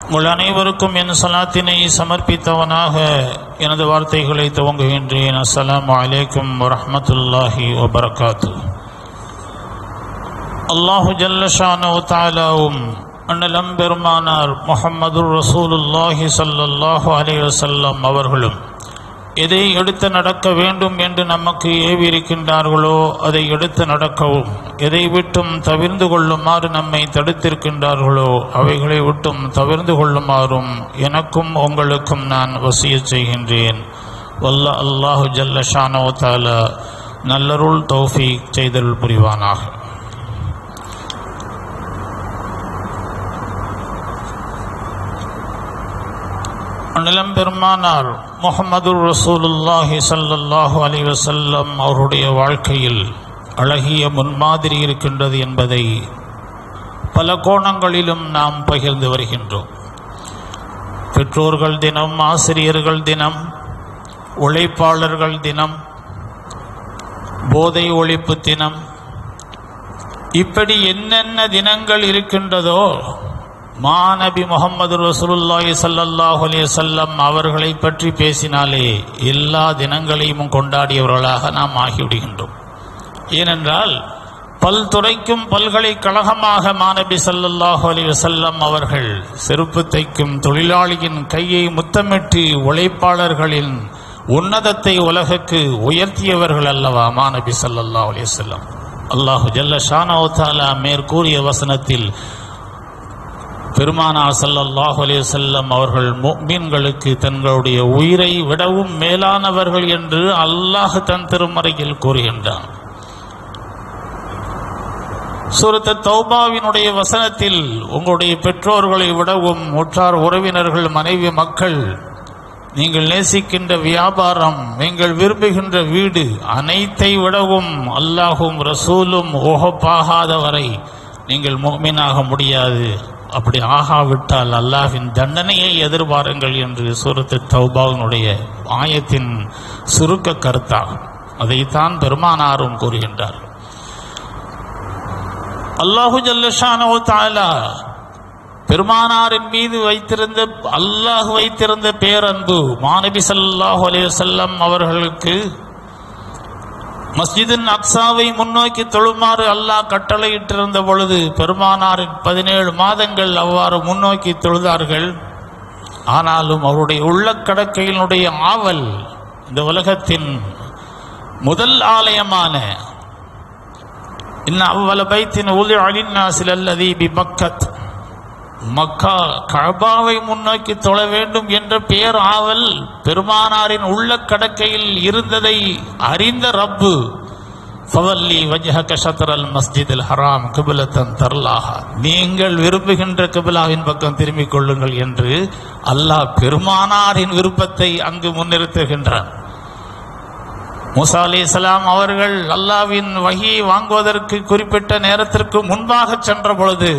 உங்கள் அனைவருக்கும் என் சலாத்தினை சமர்ப்பித்தவனாக எனது வார்த்தைகளை துவங்குகின்றேன். அஸ்லாம் அலைக்கும் வரமத்துல்லாஹி வபரகாத்து. அல்லாஹு ஜல்லஷானு தாலாவும் அண்ணலம் பெருமானார் முஹம்மது ரசூலுல்லாஹி சல்லாஹூ அலி வசல்லம் அவர்களும் எதை எடுத்து நடக்க வேண்டும் என்று நமக்கு ஏவியிருக்கின்றார்களோ அதை எடுத்து நடக்கவும். எதை விட்டும் தவிர்ந்து கொள்ளுமாறு நம்மை தடுத்திருக்கின்றார்களோ அவைகளை விட்டும் தவிர்ந்து கொள்ளுமாறும் எனக்கும் உங்களுக்கும் நான் வசிய செய்கின்றேன். வல்ல அல்லாஹு ஜல்ல ஷானோ தால நல்லருள் தௌஃபீக் செய்தல் புரிவானாக. நிலம் பெருமானார் முகமது ரசூலுல்லாஹி சல்லாஹு அலி வசல்லம் அவருடைய வாழ்க்கையில் அழகிய முன்மாதிரி இருக்கின்றது என்பதை பல கோணங்களிலும் நாம் பகிர்ந்து வருகின்றோம். பெற்றோர்கள் தினம் ஆசிரியர்கள் தினம் உழைப்பாளர்கள் தினம் போதை ஒழிப்பு தினம் இப்படி என்னென்ன தினங்கள் இருக்கின்றதோ மாநபி முகமது ரசூலுல்லாஹி சல்லாஹ் அலைஹி வஸல்லம் அவர்களை பற்றி பேசினாலே எல்லா தினங்களையும் கொண்டாடியவர்களாக நாம் ஆகிவிடுகின்றோம். ஏனென்றால் பல்துறைக்கும் பல்கலைக்கழகமாக மாநபி ஸல்லல்லாஹு அலி வசல்லம் அவர்கள் செருப்பு தைக்கும் தொழிலாளியின் கையை முத்தமிட்டு உழைப்பாளர்களின் உன்னதத்தை உலகுக்கு உயர்த்தியவர்கள் அல்லவா மாநபி சல்லல்லாஹ் அலி வஸல்லம். அல்லாஹு ஜல்ல ஷானோ தாலா மேற்கூறிய வசனத்தில் பெருமானா ஸல்லல்லாஹு அலைஹி வஸல்லம் அவர்கள் மீன்களுக்கு தங்களுடைய உயிரை விடவும் மேலானவர்கள் என்று அல்லாஹ் தன் திருமறையில் கூறுகின்றான். சுரத்த தௌபாவினுடைய வசனத்தில் உங்களுடைய பெற்றோர்களை விடவும் உற்றார் உறவினர்கள் மனைவி மக்கள் நீங்கள் நேசிக்கின்ற வியாபாரம் நீங்கள் விரும்புகின்ற வீடு அனைத்தை விடவும் அல்லாஹும் ரசூலும் ஓகப்பாகாத வரை நீங்கள் முக்மீனாக முடியாது. அப்படி ஆகாவிட்டால் அல்லாஹின் தண்டனையை எதிர்பாருங்கள் என்று சூரத்து தௌபாவினுடைய ஆயத்தின் சுருக்க கருத்தாகும் அதைத்தான் பெருமானாரும் கூறுகின்றார். அல்லாஹு ஜல்லஷானோ தாலா பெருமானாரின் மீது வைத்திருந்த அல்லாஹ் வைத்திருந்த பேரன்பு மாணவி சல்லாஹ் அலைஹி செல்லம் அவர்களுக்கு மஸ்ஜிதின் அக்ஸாவை முன்னோக்கி தொழுமாறு அல்லாஹ் கட்டளையிட்டிருந்த பொழுது பெருமானாரின் பதினேழு மாதங்கள் அவ்வாறு முன்னோக்கி தொழுதார்கள். ஆனாலும் அவருடைய உள்ளக்கடக்கையினுடைய ஆவல் இந்த உலகத்தின் முதல் ஆலயமான இன்ன அவ்வள பைத்தின் உலி அலின்னாசில் அல்லதி பி மக்கத் மக்கா கபாவை முன்னோக்கி தொழ வேண்டும் என்ற பெயர் ஆவல் பெருமானாரின் உள்ள கடக்கையில் இருந்ததை அறிந்த ரப்பு ஃபவல்லி வஜஹக ஷத்ரல் மஸ்ஜிதில் ஹராம் கிபிலத்தன் தர்லாஹா. நீங்கள் விரும்புகின்ற கிபிலாவின் பக்கம் திரும்பிக் கொள்ளுங்கள் என்று அல்லாஹ் பெருமானாரின் விருப்பத்தை அங்கு முன்னிறுத்துகின்றான். மூசா அலி இஸ்லாம் அவர்கள் அல்லாவின் வகையை வாங்குவதற்கு குறிப்பிட்ட நேரத்திற்கு முன்பாக சென்ற பொழுது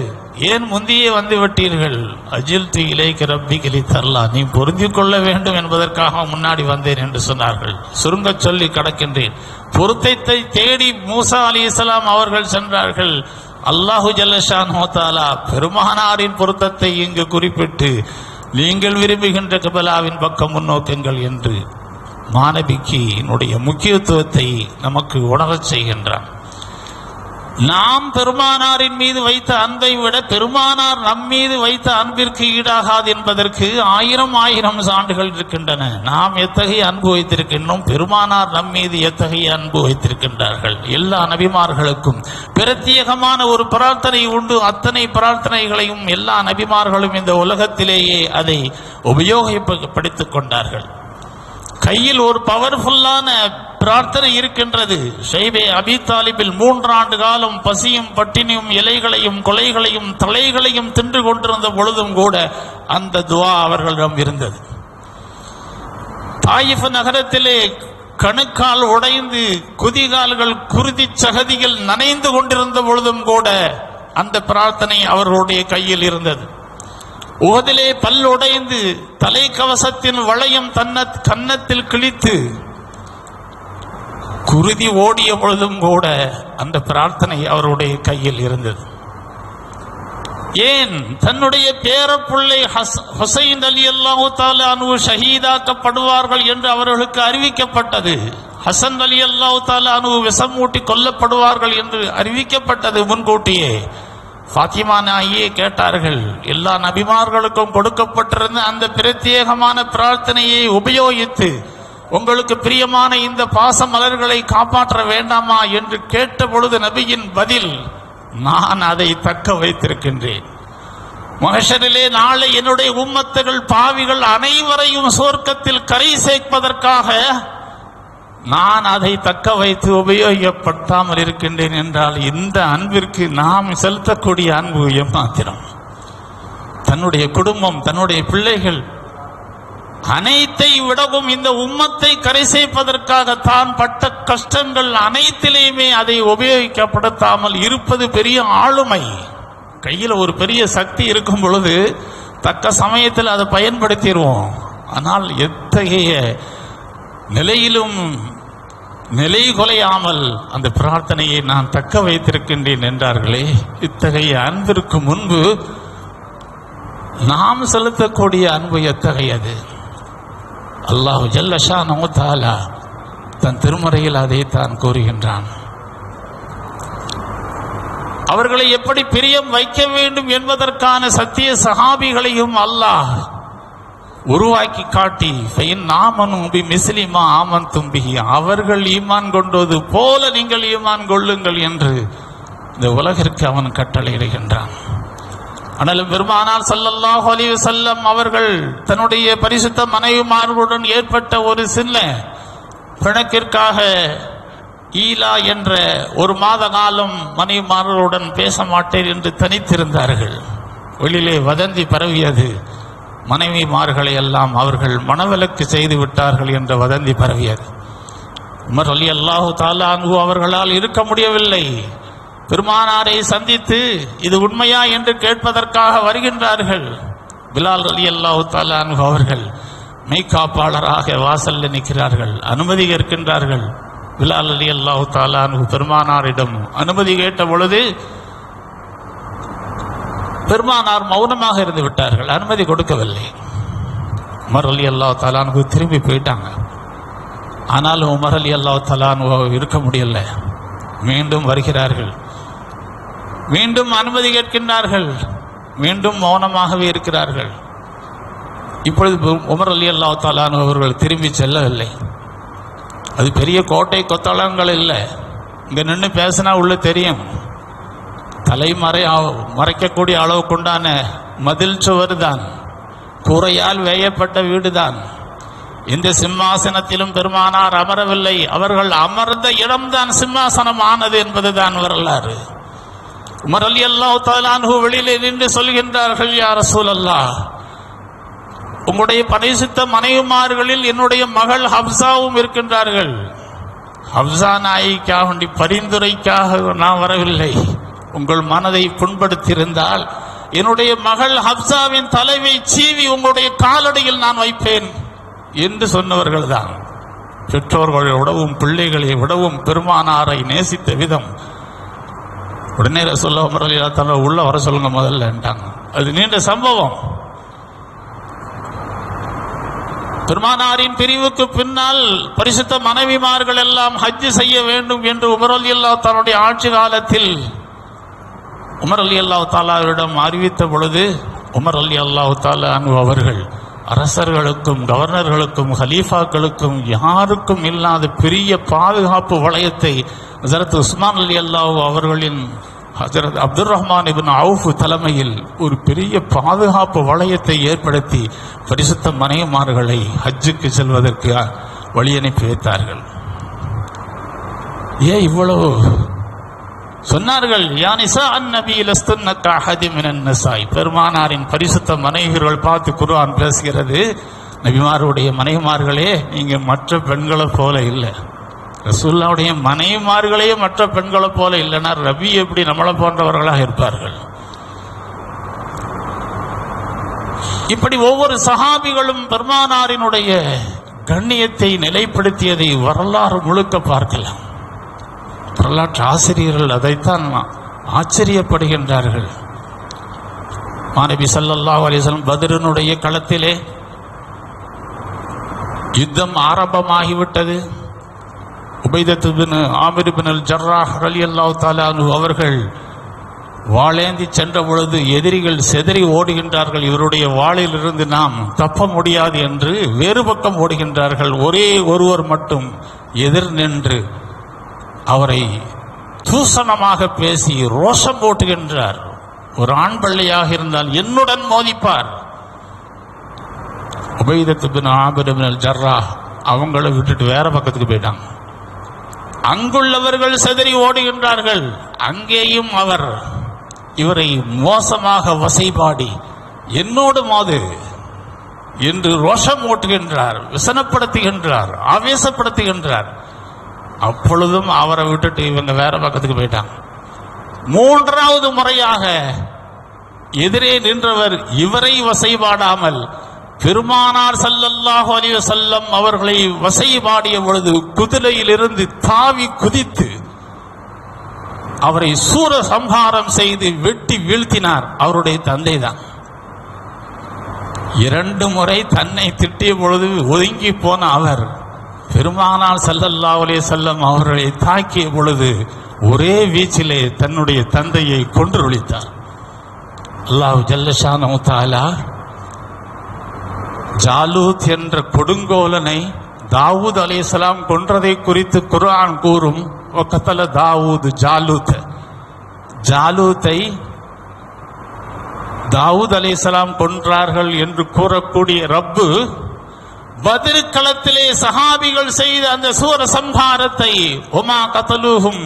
ஏன் முந்தியே வந்து விட்டீர்கள் அஜில் தி இலைக்கு ரப்பி கிளி தரலா. நீ பொருந்தி கொள்ள வேண்டும் என்பதற்காக முன்னாடி வந்தேன் என்று சொன்னார்கள். சுருங்க சொல்லி கடக்கின்றேன். பொருத்தத்தை தேடி மூசா அலி இஸ்லாம் அவர்கள் சென்றார்கள். அல்லாஹு ஜல்லஷான் ஹோத்தாலா பெருமானாரின் பொருத்தத்தை இங்கு குறிப்பிட்டு நீங்கள் விரும்புகின்ற கபலாவின் பக்கம் முன்னோக்குங்கள் என்று மாணவிக்கு என்னுடைய முக்கியத்துவத்தை நமக்கு உணரச் செய்கின்றான். நாம் பெருமானாரின் மீது வைத்த அன்பை விட பெருமானார் நம் மீது வைத்த அன்பிற்கு ஈடாகாது என்பதற்கு ஆயிரம் ஆயிரம் சான்றுகள் இருக்கின்றன. நாம் எத்தகைய அன்பு வைத்திருக்கின்றோம்? பெருமானார் நம் மீது எத்தகைய அன்பு வைத்திருக்கின்றார்கள்? எல்லா நபிமார்களுக்கும் பிரத்யேகமான ஒரு பிரார்த்தனை உண்டு. அத்தனை பிரார்த்தனைகளையும் எல்லா நபிமார்களும் இந்த உலகத்திலேயே அதை உபயோகப்படுத்திக் கொண்டார்கள். கையில் ஒரு பவர்ஃபுல்லான பிரார்த்தனை இருக்கின்றது. ஷைபே அபி தாலிபில் மூன்றாண்டு காலம் பசியும் பட்டினியும் இலைகளையும் கொலைகளையும் தலைகளையும் தின்று கொண்டிருந்த பொழுதும் கூட அந்த துவா அவர்களிடம் இருந்தது. தாயிஃப் நகரத்திலே கணுக்கால் உடைந்து குதிகால்கள் குருதி சகதியில் நனைந்து கொண்டிருந்த பொழுதும் கூட அந்த பிரார்த்தனை அவர்களுடைய கையில் இருந்தது. உகதிலே பல் உடைந்து தலைக்கவசத்தின் வளையம் தன்ன கன்னத்தில் கிழித்து குருதி ஓடிய பொழுதும் கூட அந்த பிரார்த்தனை அவருடைய கையில் இருந்தது. ஏன்? தன்னுடைய பேரப்பிள்ளை ஹஸ்- ஹுசைன் அலி அல்லாஹு தாலு ஷஹீதாக்கப்படுவார்கள் என்று அவர்களுக்கு அறிவிக்கப்பட்டது. ஹசன் அலி அல்லாஹு தாலு விஷம் ஊட்டி கொல்லப்படுவார்கள் என்று அறிவிக்கப்பட்டது முன்கூட்டியே. ஃபாத்திமா நாயே கேட்டார்கள் எல்லா நபிமார்களுக்கும் கொடுக்கப்பட்டிருந்த அந்த பிரத்யேகமான பிரார்த்தனையை உபயோகித்து உங்களுக்கு பிரியமான இந்த பாச மலர்களை காப்பாற்ற வேண்டாமா என்று கேட்ட பொழுது நபியின் பதில் நான் அதை தக்க வைத்திருக்கின்றேன். மகஷரிலே நாளை என்னுடைய உம்மத்துகள் பாவிகள் அனைவரையும் சொர்க்கத்தில் கரை சேர்ப்பதற்காக நான் அதை தக்க வைத்து உபயோகப்படுத்தாமல் இருக்கின்றேன் என்றால் இந்த அன்பிற்கு நாம் செலுத்தக்கூடிய அன்பு எம்மாத்திரம் தன்னுடைய குடும்பம் தன்னுடைய பிள்ளைகள் அனைத்தை விடவும் இந்த உம்மத்தை கரை சேர்ப்பதற்காக தான் பட்ட கஷ்டங்கள் அனைத்திலையுமே அதை உபயோகிக்கப்படுத்தாமல் இருப்பது பெரிய ஆளுமை. கையில் ஒரு பெரிய சக்தி இருக்கும் பொழுது தக்க சமயத்தில் அதை பயன்படுத்திடுவோம். ஆனால் எத்தகைய நிலையிலும் நிலை கொலையாமல் அந்த பிரார்த்தனையை நான் தக்க வைத்திருக்கின்றேன் என்றார்களே இத்தகைய அன்பிற்கு முன்பு நாம் செலுத்தக்கூடிய அன்பு எத்தகையது? அல்லாஹு ஜல்லஷா தாலா தன் திருமறையில் அதை தான் கூறுகின்றான். அவர்களை எப்படி பிரியம் வைக்க வேண்டும் என்பதற்கான சத்திய சகாபிகளையும் அல்லாஹ் உருவாக்கி காட்டி நாமனும் பி மிஸ்லிமா ஆமன் தும்பிகி அவர்கள் ஈமான் கொண்டது போல நீங்கள் ஈமான் கொள்ளுங்கள் என்று இந்த உலகிற்கு அவன் கட்டளையிடுகின்றான். ஆனாலும் பெருமானார் சல்லல்லாஹ் அலிவு செல்லம் அவர்கள் தன்னுடைய பரிசுத்த மனைவிமார்களுடன் ஏற்பட்ட ஒரு சின்ன பிணக்கிற்காக ஈலா என்ற ஒரு மாத காலம் மனைவிமார்களுடன் பேச மாட்டேன் என்று தனித்திருந்தார்கள். வெளியிலே வதந்தி பரவியது. மனைவிமார்களை எல்லாம் அவர்கள் மனவிலக்கு செய்து விட்டார்கள் என்ற வதந்தி பரவியது. உமர் அலி அல்லாஹு தாலான்ஹு அவர்களால் இருக்க முடியவில்லை. பெருமானாரை சந்தித்து இது உண்மையா என்று கேட்பதற்காக வருகின்றார்கள். பிலால் அலி அல்லாஹு தாலான்ஹு அவர்கள் மெய்காப்பாளராக வாசல்ல நிற்கிறார்கள் அனுமதி கேட்கின்றார்கள். பிலால் அலி அல்லாஹு தாலான்ஹு பெருமானாரிடம் அனுமதி கேட்ட பொழுது பெருமானார் மௌனமாக இருந்து விட்டார்கள். அனுமதி கொடுக்கவில்லை. உமர் அலி அல்லா தலானு திரும்பி போயிட்டாங்க. ஆனாலும் உமர் அலி அல்லா தலானு இருக்க முடியல. மீண்டும் வருகிறார்கள். மீண்டும் அனுமதி கேட்கின்றார்கள். மீண்டும் மௌனமாகவே இருக்கிறார்கள். இப்பொழுது உமர் அலி அல்லா தலானு அவர்கள் திரும்பி செல்லவில்லை. அது பெரிய கோட்டை கொத்தளங்கள் இல்லை. இங்கே நின்று பேசினா உள்ள தெரியும். தலைமறை மறைக்கக்கூடிய அளவுக்குண்டான மதில் சுவர் தான் கூரையால் வேயப்பட்ட வீடுதான். இந்த சிம்மாசனத்திலும் பெருமானார் அமரவில்லை. அவர்கள் அமர்ந்த இடம்தான் சிம்மாசனம் ஆனது என்பதுதான் வரலாறு. உமரல் எல்லாம் அல்லாஹ் வெளியிலே நின்று சொல்கின்றார்கள் யார் சூழல்லா உங்களுடைய பரிசுத்த மனைவிமார்களில் என்னுடைய மகள் ஹப்சாவும் இருக்கின்றார்கள். ஹப்சா நாயிக்காக வேண்டி பரிந்துரைக்காக நான் வரவில்லை. உங்கள் மனதை புண்படுத்தியிருந்தால் என்னுடைய மகள் ஹப்சாவின் தலைவை சீவி உங்களுடைய காலடியில் நான் வைப்பேன் என்று சொன்னவர்கள் தான் பெற்றோர்களை விடவும் பிள்ளைகளை விடவும் பெருமானாரை நேசித்த விதம். உடனே சொல்ல தன்னை உள்ள வர சொல்லுங்க முதல்லன்ட்டாங்க அது நீண்ட சம்பவம். பெருமானாரின் பிரிவுக்கு பின்னால் பரிசுத்த மனைவிமார்கள் எல்லாம் ஹஜ்ஜு செய்ய வேண்டும் என்று உமரல் இல்லா தன்னுடைய ஆட்சி காலத்தில் உமர் அலி அல்லாஹ் தாலாவிடம் அறிவித்த பொழுது உமர் அலி அல்லாஹ் தாலா அவர்கள் அரசர்களுக்கும் கவர்னர்களுக்கும் ஹலீஃபாக்களுக்கும் யாருக்கும் இல்லாத பெரிய பாதுகாப்பு வளையத்தை ஹசரத் உஸ்மான் அலி அல்லாஹ் அவர்களின் ஹசரத் அப்துல் ரஹ்மான் இபின் அவுஃப் தலைமையில் ஒரு பெரிய பாதுகாப்பு வளையத்தை ஏற்படுத்தி பரிசுத்த மனைவிமார்களை ஹஜ்ஜுக்கு செல்வதற்கு வழி அனுப்பி வைத்தார்கள். ஏன் இவ்வளவு சொன்னார்கள் யானிசா அந்நபி லஸ்துன்னக அஹதி பெருமானாரின் பரிசுத்த மனைவிகள் பார்த்து குருவான் பேசுகிறது நபிமாருடைய மனைவிமார்களே நீங்க மற்ற பெண்களை போல இல்லை. ரசூல்லாவுடைய மனைவிமார்களே மற்ற பெண்களை போல இல்லைன்னா ரவி எப்படி நம்மளை போன்றவர்களாக இருப்பார்கள்? இப்படி ஒவ்வொரு சகாபிகளும் பெருமானாரினுடைய கண்ணியத்தை நிலைப்படுத்தியதை வரலாறு முழுக்க பார்க்கலாம். வரலாற்று ஆசிரியர்கள் அதைத்தான் ஆச்சரியப்படுகின்றார்கள். மாணவி ஸல்லல்லாஹு அலிசலம் பதிரனுடைய களத்திலே யுத்தம் ஆரம்பமாகிவிட்டது. உபைதத்து பின் ஆமிர் பின் ஜர்ராஹ் அலி தஆலா அவர்கள் வாழேந்தி சென்ற பொழுது எதிரிகள் செதறி ஓடுகின்றார்கள். இவருடைய வாளிலிருந்து நாம் தப்ப முடியாது என்று வேறு பக்கம் ஓடுகின்றார்கள். ஒரே ஒருவர் மட்டும் எதிர் நின்று அவரை தூசணமாக பேசி ரோஷம் போட்டுகின்றார். ஒரு ஆண் பிள்ளையாக இருந்தால் என்னுடன் மோதிப்பார். உபைதத்து பின் ஆபிர் அவங்கள விட்டுட்டு வேற பக்கத்துக்கு போயிட்டாங்க. அங்குள்ளவர்கள் செதறி ஓடுகின்றார்கள். அங்கேயும் அவர் இவரை மோசமாக வசைபாடி என்னோடு மாது என்று ரோஷம் ஓட்டுகின்றார் விசனப்படுத்துகின்றார் ஆவேசப்படுத்துகின்றார். அப்பொழுதும் அவரை விட்டுட்டு இவங்க வேற பக்கத்துக்கு போயிட்டாங்க. மூன்றாவது முறையாக எதிரே நின்றவர் இவரை வசைபாடாமல் பெருமானார் ஸல்லல்லாஹு அலைஹி செல்லம் அவர்களை வசைபாடிய பொழுது குதிரையிலிருந்து தாவி குதித்து அவரை சூர சம்ஹாரம் செய்து வெட்டி வீழ்த்தினார். அவருடைய தந்தை தான். இரண்டு முறை தன்னை திட்டிய பொழுது ஒதுங்கி போன அவர் பெருமானார் ஸல்லல்லாஹு அலைஹி வஸல்லம் அவர்களை தாக்கிய பொழுது ஒரே வீச்சிலே தன்னுடைய தந்தையை கொன்று ஒழித்தார் அல்லாஹ் ஜல்லஷானு தாலா ஜாலூத் என்ற கொடுங்கோலனை தாவூத் அலேசலாம் கொன்றதை குறித்து குர்ஆன் கூறும் ஒக்கத்தல தாவூத் ஜாலூத். ஜாலூத்தை தாவூத் அலேசலாம் கொன்றார்கள் என்று கூறக்கூடிய ரப்பு பதிர்களத்திலே சகாபிகள் சஹாபிகள் செய்த அந்த சூர சம்ஹாரத்தை உமா கதலூகும்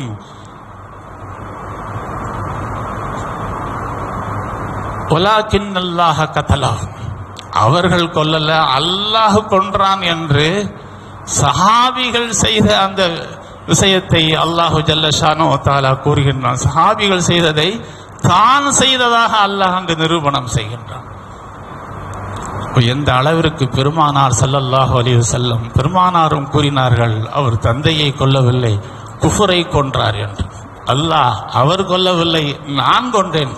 ஒலாக்கின் அல்லாஹ கத்தலாகும் அவர்கள் கொல்லல அல்லாஹ் கொன்றான் என்று சஹாபிகள் செய்த அந்த விஷயத்தை அல்லாஹு ஜல்லஷானோ தாலா கூறுகின்றான். சஹாபிகள் செய்ததை தான் செய்ததாக அல்லாஹ் அங்கு நிரூபணம் செய்கின்றான். எந்த அளவிற்கு பெருமானார் ஸல்லல்லாஹு அலைஹி செல்லும் பெருமானாரும் கூறினார்கள் அவர் தந்தையை கொல்லவில்லை குஃபரை கொன்றார் என்று. அல்லாஹ் அவர் கொல்லவில்லை நான் கொன்றேன்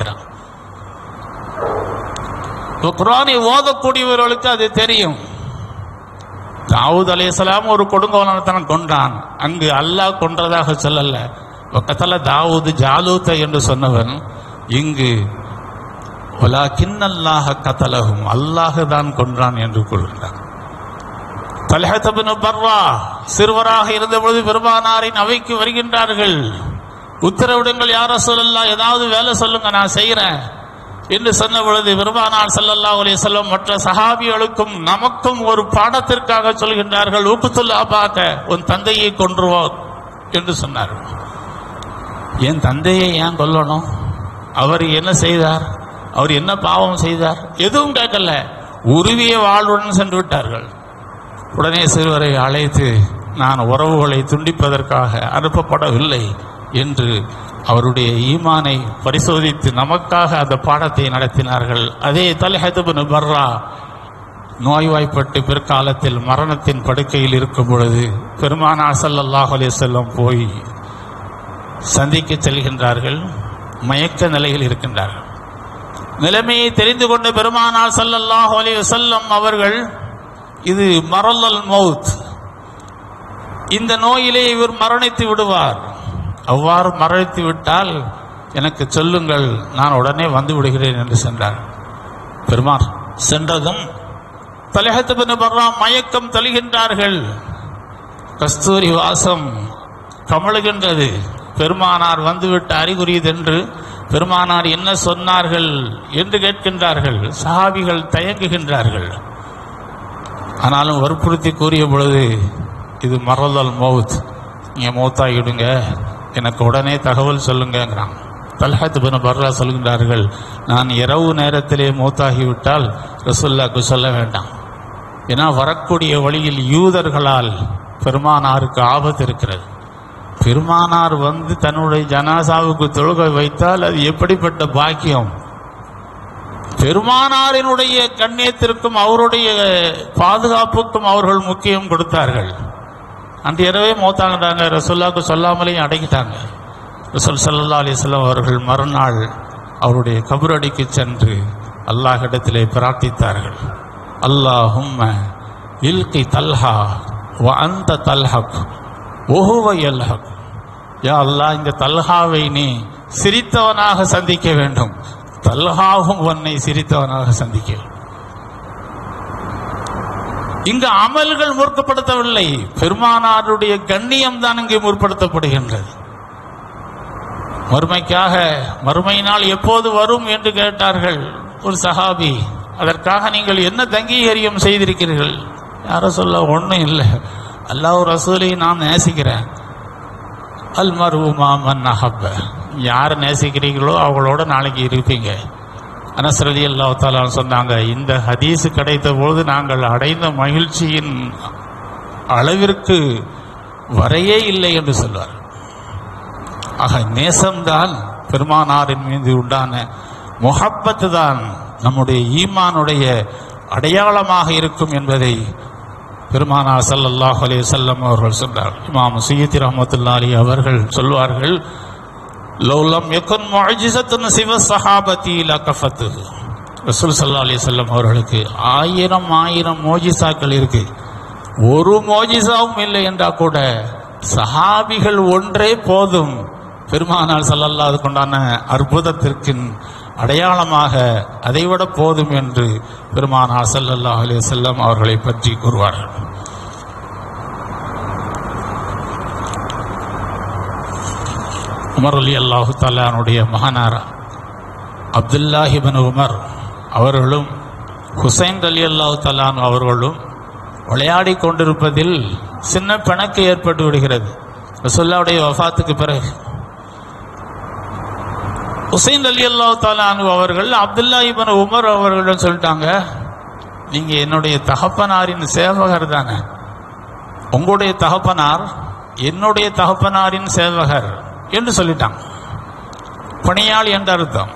குரானை ஓதக்கூடியவர்களுக்கு அது தெரியும். தாவூத் அலைஹிஸ்ஸலாம் ஒரு கொடுங்கோலனத்தனம் கொன்றான். அங்கு அல்லாஹ் கொன்றதாக சொல்லல. பக்கத்தில் தாவூது ஜாலூத்த என்று சொன்னவன் இங்கு ஒலா அல்லாஹ கத்தலகும் அல்லாஹு தான் கொன்றான் என்று கூறுகிறான் தலஹத்தபின் பர்வா சிறுவராக இருந்தபொழுது பெருமானாரின் அவைக்கு வருகின்றார்கள். உத்தரவிடுங்கள் யார சொல்லல்லா ஏதாவது வேலை சொல்லுங்க நான் செய்கிறேன் என்று சொன்ன பொழுது பெருமானார் சல்லல்லா அலைஹி செல்லம் மற்ற சஹாபிகளுக்கும் நமக்கும் ஒரு பாடத்திற்காக சொல்கின்றார்கள் ஊக்குத்துல்லா பார்க்க உன் தந்தையை கொன்றுவோம். என்று சொன்னார்கள். என் தந்தையை ஏன் கொல்லணும்? அவர் என்ன செய்தார்? அவர் என்ன பாவம் செய்தார்? எதுவும் கேட்கல. உருவிய வாழ்வுடன் சென்று விட்டார்கள். உடனே சிறுவரை அழைத்து நான் உறவுகளை துண்டிப்பதற்காக அனுப்பப்படவில்லை என்று அவருடைய ஈமானை பரிசோதித்து நமக்காக அந்த பாடத்தை நடத்தினார்கள். அதே தலைஹதுபன் பர்ரா நோய்வாய்ப்பட்டு பிற்காலத்தில் மரணத்தின் படுக்கையில் இருக்கும் பொழுது பெருமானார் சல்லாஹ் அலைஹி வஸல்லம் போய் சந்திக்க செல்கின்றார்கள். மயக்க நிலையில் இருக்கின்றார்கள். நிலைமையை தெரிந்து கொண்ட பெருமானார் சல்லல்லாஹ் அலி வஸல்லம் அவர்கள் இது மரல்லல் மவுத் இந்த நோயிலே இவர் மரணித்து விடுவார். அவ்வாறு மரணித்து விட்டால் எனக்கு சொல்லுங்கள் நான் உடனே வந்து விடுகிறேன் என்று சென்றார். பெருமார் சென்றதும் தலைகத்து பின் மயக்கம் தழுகின்றார்கள். கஸ்தூரி வாசம் கமழுகின்றது. பெருமானார் வந்துவிட்ட அறிகுறியதென்று பெருமானார் என்ன சொன்னார்கள் என்று கேட்கின்றார்கள். சஹாபிகள் தயங்குகின்றார்கள். ஆனாலும் வற்புறுத்தி கூறிய பொழுது இது மரதல் மௌத். நீங்கள் மௌத்தாகிடுங்க எனக்கு உடனே தகவல் சொல்லுங்கங்கிறான். தல்ஹத் பின் பர்ரா சொல்கின்றார்கள் நான் இரவு நேரத்திலே மூத்தாகிவிட்டால் ரசுல்லாக்கு சொல்ல வேண்டாம். ஏன்னா வரக்கூடிய வழியில் யூதர்களால் பெருமானாருக்கு ஆபத்து இருக்கிறது. பெருமானார் வந்து தன்னுடைய ஜனாசாவுக்கு தொழுகை வைத்தால் அது எப்படிப்பட்ட பாக்கியம்? பெருமானாரினுடைய கண்ணியத்திற்கும் அவருடைய பாதுகாப்புக்கும் அவர்கள் முக்கியம் கொடுத்தார்கள். அந்த இரவே மௌத்தாங்கிட்டாங்க ரசுல்லாவுக்கு சொல்லாமலேயும் அடங்கிட்டாங்க. ரசூல் சல்லா அலிஸ்லாம் அவர்கள் மறுநாள் அவருடைய கபரடிக்கு சென்று அல்லாஹ்விடத்திலே பிரார்த்தித்தார்கள். அல்லாஹும் இல்கி தல்ஹா வ அந்த தல்ஹக் ஒஹுவ யல்ஹக் யா அல்லாஹ் இந்த தல்ஹாவை நீ சிரித்தவனாக சந்திக்க வேண்டும். தல்ஹாவும் உன்னை சிரித்தவனாக சந்திக்க இங்கு அமல்கள் முற்படுத்தவில்லை. பெருமானாருடைய கண்ணியம் தான் இங்கே முற்படுத்தப்படுகின்றது. மறுமைக்காக மறுமை நாள் எப்போது வரும் என்று கேட்டார்கள் ஒரு சஹாபி. அதற்காக நீங்கள் என்ன தங்கீகரியம் செய்திருக்கிறீர்கள்? யாரும் சொல்ல ஒன்றும் இல்லை. அல்லாஹ் ரசூலை நான் நேசிக்கிறேன். அல் மருமா மன் அஹப்ப யார் நேசிக்கிறீங்களோ அவங்களோட நாளைக்கு இருப்பீங்க. அனசரதி அல்லா தாலான்னு சொன்னாங்க இந்த ஹதீஸ் கிடைத்த போது நாங்கள் அடைந்த மகிழ்ச்சியின் அளவிற்கு வரையே இல்லை என்று சொல்வார். ஆக நேசம்தான் பெருமானாரின் மீது உண்டான முகப்பத்து தான் நம்முடைய ஈமானுடைய அடையாளமாக இருக்கும் என்பதை பெருமானார் ஸல்லல்லாஹு அலைஹி வஸல்லம் அவர்கள் சொன்னார். இமாம் சையதி ரஹமத்துல்லாலி அவர்கள் சொல்வார்கள் லௌலம் எக்கன் முஅஜிஸத்துன் சிவ சஹாபதி லகஃபத்து ரசூல் சல்லா அலி வஸல்லம் அவர்களுக்கு ஆயிரம் ஆயிரம் மோஜிசாக்கள் இருக்கு. ஒரு மோஜிசாவும் இல்லை என்றால் கூட சஹாபிகள் ஒன்றே போதும். பெருமானார் ஸல்லல்லாஹு அதுக்கு உண்டான அற்புதத்திற்கு அடையாளமாக அதைவிட போதும் என்று பெருமானார் ஸல்லல்லாஹு அலே செல்லம் அவர்களை பற்றி கூறுவார்கள். உமர் அலி அல்லாஹு தாலானுடைய மகனார் அப்துல்லாஹிபன் உமர் அவர்களும் ஹுசைன் அலி அல்லாஹு தலான் அவர்களும் விளையாடி கொண்டிருப்பதில் சின்ன பிணக்கு ஏற்பட்டு விடுகிறது. ரசுல்லாவுடைய வஃபாத்துக்கு பிறகு ஹுசைன் அலி அல்லா தாலானு அவர்கள் அப்துல்லா இபன் உமர் அவர்களிடம் சொல்லிட்டாங்க நீங்க என்னுடைய தகப்பனாரின் சேவகர் தானே. உங்களுடைய தகப்பனார் என்னுடைய தகப்பனாரின் சேவகர் என்று சொல்லிட்டாங்க. பணியாள் என்ற அர்த்தம்.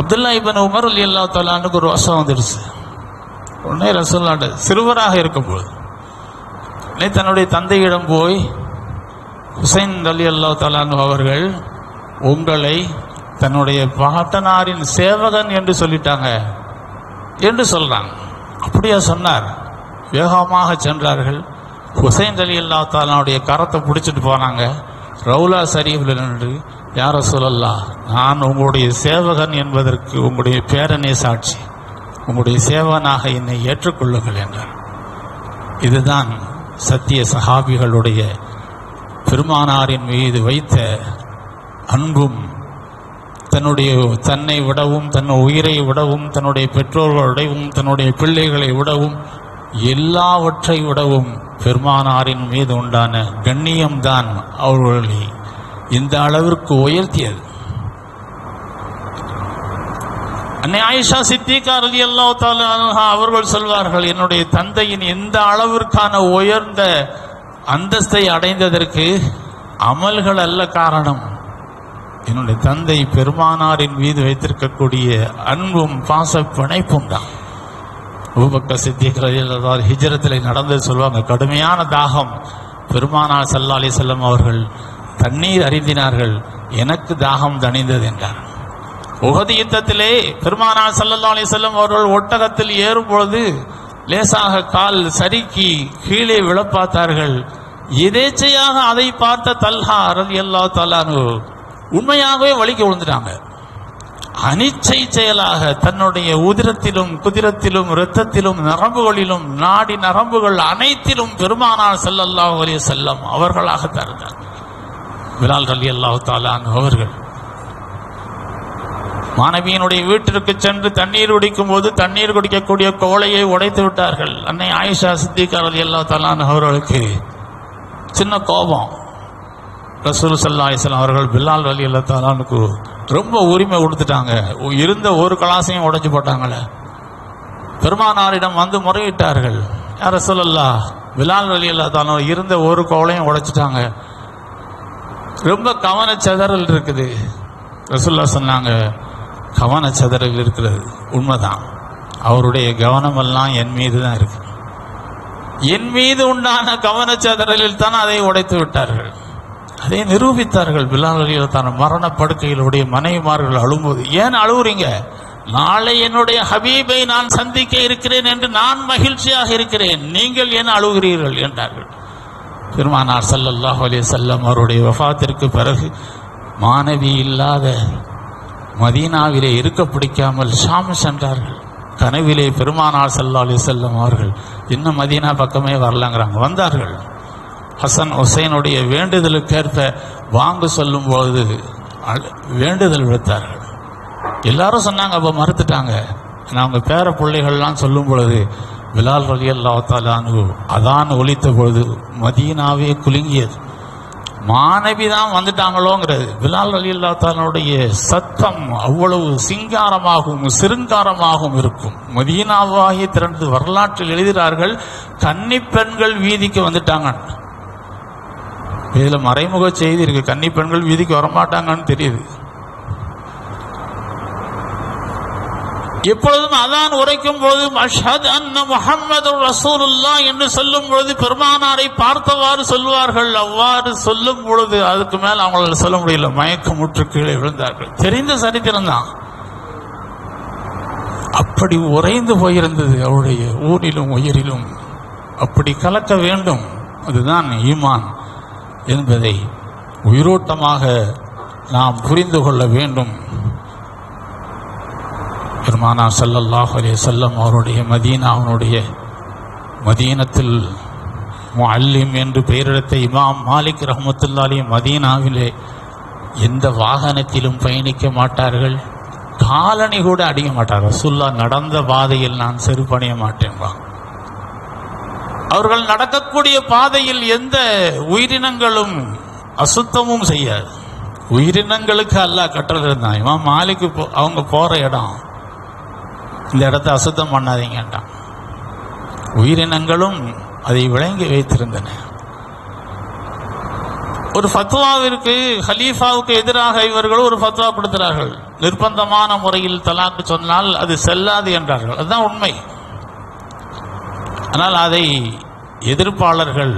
Abdullah ibn Umar Ali Allah தாலானுக்கு ஒரு வசம் வந்துடுச்சு. உடனே ரசூல்லாண்ட சிறுவராக இருக்கும்போது உடனே தன்னுடைய தந்தையிடம் போய் ஹுசைன் அலி அல்லா தாலானு அவர்கள் உங்களை தன்னுடைய பாட்டனாரின் சேவகன் என்று சொல்லிட்டாங்க என்று சொல்றாங்க. அப்படியே சொன்னார். வேகமாக சென்றார்கள். ஹுசைன் அலி அல்லா தாலாவுடைய கரத்தை பிடிச்சிட்டு போனாங்க. ரவுலா ஷரீஃபில் நின்று யார சொல்லலாம் நான் உங்களுடைய சேவகன் என்பதற்கு உங்களுடைய பேரனே சாட்சி. உங்களுடைய சேவகனாக என்னை ஏற்றுக்கொள்ளுங்கள் என்றார். இதுதான் சத்திய சஹாபிகளுடைய பெருமானாரின் மீது வைத்த அன்பும் தன்னுடைய தன்னை விடவும் தன் உயிரை விடவும் தன்னுடைய பெற்றோர்களுடையும் தன்னுடைய பிள்ளைகளை விடவும் எல்லாவற்றை விடவும் பெருமானாரின் மீது உண்டான கண்ணியம்தான் அவர்களை இந்த அளவிற்கு உயர்த்தியது. அன்னை ஆயிஷா சித்திகா எல்லா அல்லாஹ் அவர்கள் சொல்வார்கள் என்னுடைய தந்தையின் எந்த அளவிற்கான உயர்ந்த அந்தஸ்தை அடைந்ததற்கு அமல்கள் அல்ல காரணம். என்னுடைய தந்தை பெருமானாரின் மீது வைத்திருக்கக்கூடிய அன்பும் பாச பிணைப்பும் தான். உபக்க சித்திகளில் ஹிஜரத்தில் நடந்தது சொல்லுவாங்க கடுமையான தாகம். பெருமானார் சல்லா அலி செல்லம் அவர்கள் தண்ணீர் அருந்தினார்கள் எனக்கு தாகம் தணிந்தது என்றார். உகதி யுத்தத்திலே பெருமானார் சல்லா அலி செல்லம் அவர்கள் ஒட்டகத்தில் ஏறும் பொழுது லேசாக கால் சறுக்கி கீழே விழப்பார்த்தார்கள். எதேச்சையாக அதை பார்த்த தல்ஹா ரவி அல்லா தலானு உண்மையாகவே வலிக்கு விழுந்துட்டாங்க. அனிச்சை செயலாக தன்னுடைய உதிரத்திலும் குதிரத்திலும் இரத்தத்திலும் நரம்புகளிலும் நாடி நரம்புகள் அனைத்திலும் பெருமானார் ஸல்லல்லாஹு அலைஹி செல்லம் அவர்களாக தருந்தார். பிலால் ரலியல்லாஹு தஆலான் அவர்கள். மாணவியினுடைய வீட்டிற்கு சென்று தண்ணீர் குடிக்கும் போது தண்ணீர் குடிக்கக்கூடிய கோலையை உடைத்து விட்டார்கள். அன்னை ஆயிஷா சித்திகார் அலி அல்லா தாலான் அவர்களுக்கு சின்ன கோபம். ரசூல் சல்லா இஸ்லாம் அவர்கள் பில்லால் அலி அல்லத்தாலானுக்கு ரொம்ப உரிமை கொடுத்துட்டாங்க. இருந்த ஒரு கலாசையும் உடைஞ்சு போட்டாங்களே. பெருமானாரிடம் வந்து முறையிட்டார்கள். யார் ரசூலல்லா பிலால் அலி அல்லத்தாலும் இருந்த ஒரு கோவலையும் உடைச்சிட்டாங்க. ரொம்ப கவனச்சதறல் இருக்குது. ரசூல்லா சொன்னாங்க கவனச்சதறல் இருக்கிறது. உண்மைதான். அவருடைய கவனமெல்லாம் என் மீது தான் இருக்கு. என் மீது உண்டான கவனச்சதறலில் தான் அதை உடைத்து விட்டார்கள். அதை நிரூபித்தார்கள். பிலால் தன் மரண மனைவிமார்கள் அழும்போது ஏன் அழுவுறீங்க? நாளை என்னுடைய ஹபீபை நான் சந்திக்க இருக்கிறேன் என்று நான் மகிழ்ச்சியாக இருக்கிறேன். நீங்கள் ஏன் அழுகிறீர்கள்? என்றார்கள். பெருமானார் சல்லல்லாஹ் அலே செல்லம் அவருடைய வஃத்திற்கு பிறகு மாணவி இல்லாத மதீனாவிலே இருக்க பிடிக்காமல் ஷாம் சென்றார்கள். கனவிலே பெருமானார் சல்லா அலி செல்லம் அவர்கள் இன்னும் மதீனா பக்கமே வரலங்கிறாங்க. வந்தார்கள். ஹசன் ஹுசைனுடைய வேண்டுதலுக்கேற்ப வாங்க சொல்லும் பொழுது வேண்டுதல் விடுத்தார்கள். எல்லாரும் சொன்னாங்க அப்போ மறுத்துட்டாங்க. நான் அவங்க பேர பிள்ளைகள்லாம் சொல்லும் பொழுது பிலால் ரலி அல்லாத்தாலு அதான் ஒழித்த பொழுது மதீனாவே குலுங்கியது. மாணவி தான் வந்துட்டாங்களோங்கிறது. பிலால் அலி அல்லாத்தாலுடைய சத்தம் அவ்வளவு சிங்காரமாகவும் சிருங்காரமாகவும் இருக்கும். மதீனாவாகி திறந்து வரலாற்றில் எழுதுகிறார்கள் கன்னி பெண்கள் வீதிக்கு வந்துட்டாங்க. இதுல மறைமுக செய்தி இருக்கு. கன்னி பெண்கள் வீதிக்கு வரமாட்டாங்கன்னு தெரியுது. எப்பொழுதும் அதான் உரைக்கும் பொழுது அஷ்ஹத் அன்ன முஹம்மது ரசூலுல்லா என்று சொல்லும் பொழுது பெருமானாரை பார்த்தவாறு சொல்வார்கள். அவ்வாறு சொல்லும் பொழுது அதுக்கு மேல் அவங்களால சொல்ல முடியல. மயக்கமுற்று கீழே விழுந்தார்கள். தெரிந்த சரித்திரம் தான். அப்படி உறைந்து போயிருந்தது அவருடைய ஊரிலும் உயிரிலும். அப்படி கலக்க வேண்டும். அதுதான் ஈமான். என்பதை உயிரோட்டமாக நாம் புரிந்து கொள்ள வேண்டும். பெருமானா சல்லல்லாஹ் அலே செல்லம் அவருடைய மதீனாவினுடைய மதீனத்தில் அல்லிம் என்று பெயரிடத்த இமாம் மாலிக் ரஹ்மத்துல்லாஹி மதீனாவிலே எந்த வாகனத்திலும் பயணிக்க மாட்டார்கள். காலனி கூட அடிக்க மாட்டார். ரசூல்லா நடந்த பாதையில் நான் செருப்பணிய மாட்டேன்பா. அவர்கள் நடக்கக்கூடிய பாதையில் எந்த உயிரினங்களும் அசுத்தமும் செய்யாது. உயிரினங்களுக்கு அல்லாஹ் கட்டளை இருந்தான். இவன் மாலிக்கு போ- அவங்க போற இடம். இந்த இடத்த அசுத்தம் பண்ணாதீங்கன்றான் உயிரினங்களும் அதை விளங்கி வைத்திருந்தன. ஒரு ஃபத்வாவிற்கு ஹலீஃபாவுக்கு எதிராக இவர்கள் ஒரு ஃபத்வா கொடுக்கிறார்கள். நிர்பந்தமான முறையில் தலாக்கு சொன்னால் அது செல்லாது என்றார்கள். அதுதான் உண்மை. ஆனால் அதை எதிர்ப்பாளர்கள்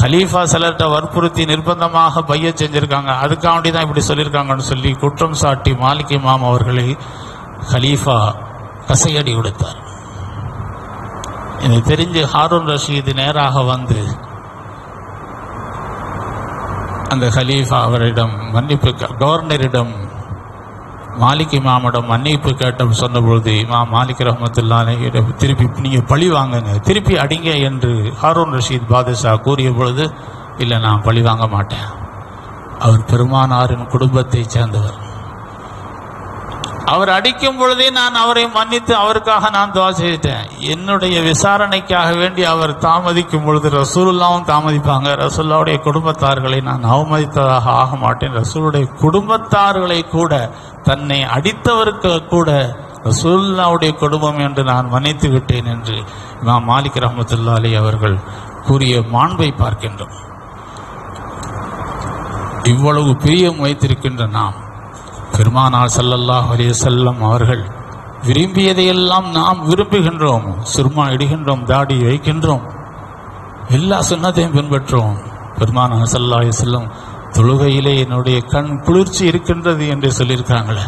ஹலீஃபா சிலர்கிட்ட வற்புறுத்தி நிர்பந்தமாக பைய செஞ்சிருக்காங்க. அதுக்காண்டி தான் இப்படி சொல்லியிருக்காங்கன்னு சொல்லி குற்றம் சாட்டி மாலிக் இமாம் அவர்களை ஹலீஃபா கசையடி கொடுத்தார். இதை தெரிஞ்சு ஹாரூன் ரஷீது நேராக வந்து அந்த ஹலீஃபா அவரிடம் மன்னிப்பு கவர்னரிடம் மாலிக் இமாமிடம் மன்னிப்பு கேட்ட சொன்னபொழுது இமாம் மாலிக் ரஹமத்துல்லாஹி திருப்பி நீங்கள் பழி வாங்குங்க திருப்பி அடிங்க என்று ஹாரூன் ரஷீத் பாதுஷா கூறிய பொழுது இல்லை நான் பழி வாங்க மாட்டேன். அவர் பெருமானாரின் குடும்பத்தைச் சேர்ந்தவர். அவர் அடிக்கும் பொழுதே நான் அவரை மன்னித்து அவருக்காக நான் துவா செய்துட்டேன். என்னுடைய விசாரணைக்காக வேண்டி அவர் தாமதிக்கும் பொழுது ரசூலுல்லாவும் தாமதிப்பாங்க. ரசூல்லாவுடைய குடும்பத்தார்களை நான் அவமதித்ததாக ஆக மாட்டேன். ரசூலுடைய குடும்பத்தார்களை கூட தன்னை அடித்தவருக்கு கூட ரசூல்லாவுடைய குடும்பம் என்று நான் மன்னித்து விட்டேன் என்று இமாம் மாலிக் ரஹமத்துல்லா அலி அவர்கள் கூறிய மாண்பை பார்க்கின்றோம். இவ்வளவு பிரியம் வைத்திருக்கின்ற நாம் பெருமானார் சல்லல்லாஹ் செல்லம் அவர்கள் விரும்பியதையெல்லாம் நாம் விரும்புகின்றோம். சிறுமா இடுகின்றோம் தாடி வைக்கின்றோம். எல்லா சுண்ணத்தையும் பின்பற்றுவோம். பெருமானார் ஸல்லல்லாஹு செல்லம் தொழுகையிலே என்னுடைய கண் குளிர்ச்சி இருக்கின்றது என்று சொல்லியிருக்காங்களே.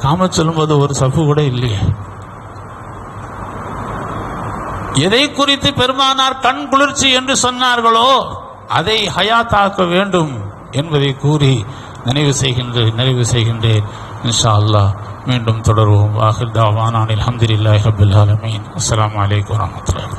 காம சொல்லும்போது ஒரு சப்பு கூட இல்லையே. எதை குறித்து பெருமானார் கண் குளிர்ச்சி என்று சொன்னார்களோ அதை ஹயாத்தாக்க வேண்டும் என்பதை கூறி நினைவு செய்கின்றேன் நிறைவு செய்கின்றேன். இன்ஷா அல்லா மீண்டும் தொடர்வோம். வாஹிர் தாவானான் அல்ஹம்துலில்லாஹி ரப்பில் ஆலமீன். அஸ்ஸலாமு அலைக்கும் வரஹ்மத்துல்லாஹி